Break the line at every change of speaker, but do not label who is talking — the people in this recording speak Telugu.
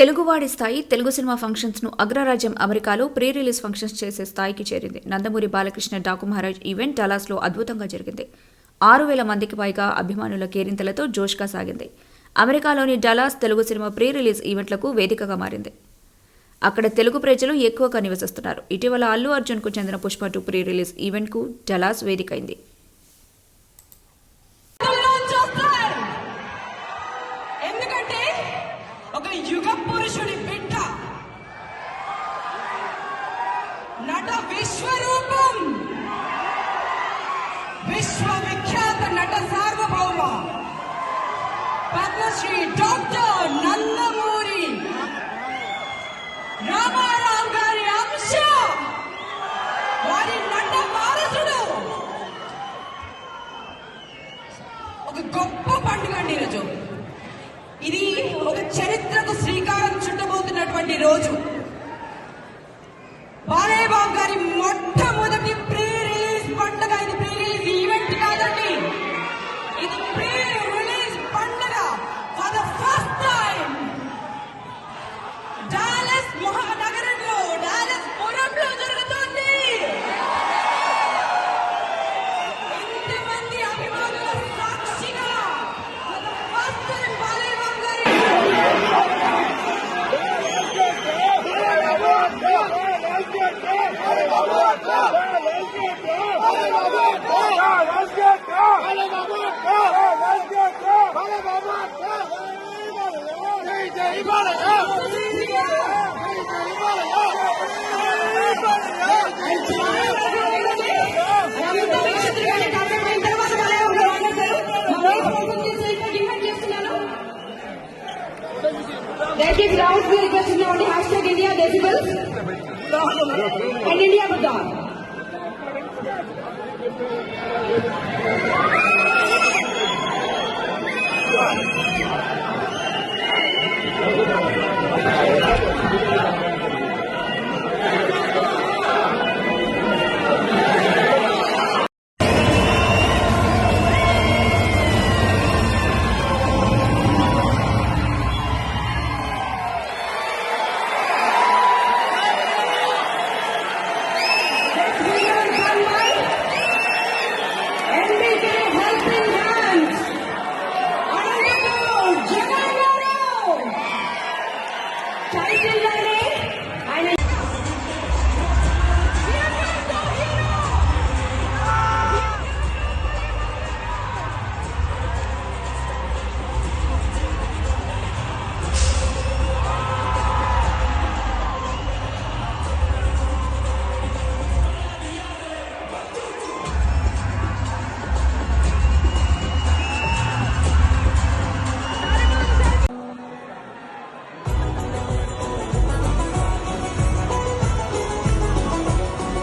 తెలుగువాడి స్థాయి తెలుగు సినిమా ఫంక్షన్స్ను అగ్రరాజ్యం అమెరికాలో ప్రీ రిలీజ్ ఫంక్షన్స్ చేసే స్థాయికి చేరింది. నందమూరి బాలకృష్ణ డాకు మహారాజ్ ఈవెంట్ డలాస్లో అద్భుతంగా జరిగింది. ఆరు వేల మందికి పైగా అభిమానుల కేరింతలతో జోష్గా సాగింది. అమెరికాలోని Dallas Telugu cinema pre release ఈవెంట్లకు వేదికగా మారింది. అక్కడ తెలుగు ప్రజలు ఎక్కువగా నివసిస్తున్నారు. ఇటీవల అల్లు అర్జున్కు చెందిన పుష్ప టూ ప్రీ రిలీజ్ ఈవెంట్కు డలాస్ వేదికైంది.
ఒక యుగ పురుషుడి బిడ్డ. నట విశ్వరూపం. విశ్వవిఖ్యాత నట సార్వభౌమ. పద్మశ్రీ డాక్టర్ నందమూరి. రామారావు గారి అంశ. వారి నట వారసుడు. ఒక గొప్ప పండుగ అండి ఈరోజు. ఇది ఒక చరిత్రకు శ్రీకారం చుట్టబోతున్నటువంటి రోజు. బాలయ్య బాబు గారి మొట్ట
That rounds we requested now only hashtag India Decibels and India Bazaar.